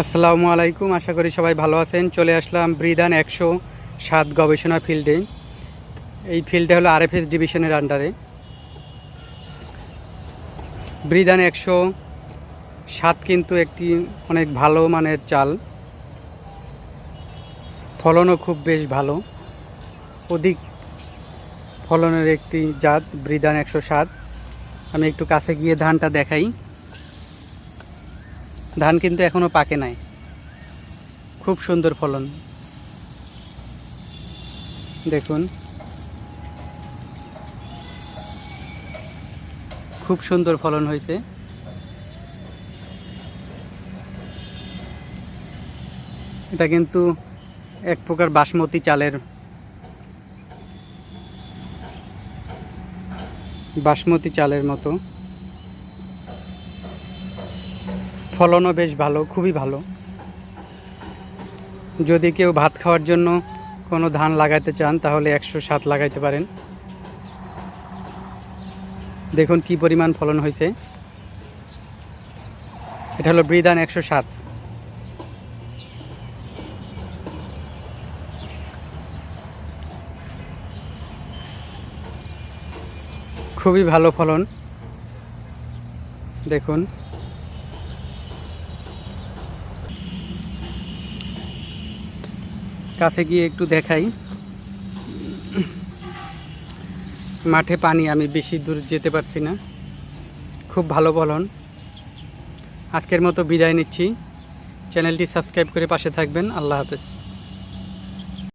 আসসালামু আলাইকুম, আশা করি সবাই ভালো আছেন। চলে আসলাম ব্রিদান একশো সাত গবেষণা ফিল্ডে। এই ফিল্ডে হলো আরএফএস ডিভিশনের আন্ডারে ব্রিদান একশো সাত কিন্তু একটি অনেক ভালো মানের চাল। ফলনও খুব বেশ ভালো। অধিক ফলনের একটি জাত ব্রিদান একশো সাত। আমি একটু কাছে গিয়ে ধানটা দেখাই। ধান কিন্তু এখনও পাকে নাই। খুব সুন্দর ফলন। দেখুন। খুব সুন্দর ফলন হয়েছে। এটা কিন্তু এক প্রকার বাসমতি চালের বাসমতি চালের মতো। ফলনও বেশ ভালো, খুবই ভালো। যদি কেউ ভাত খাওয়ার জন্য কোনো ধান লাগাইতে চান, তাহলে একশো সাত লাগাইতে পারেন। দেখুন কি পরিমাণ ফলন হয়েছে এটা হলো বৃদান একশো সাত। খুবই ভালো ফলন। দেখুন। কাছে গিয়ে একটু দেখাই। মাঠে পানি আমি বেশি দূর যেতে পারছি না। খুব ভালো বলন আজকের মতো বিদায় নিচ্ছি। চ্যানেলটি সাবস্ক্রাইব করে পাশে থাকবেন। আল্লাহ হাফেজ।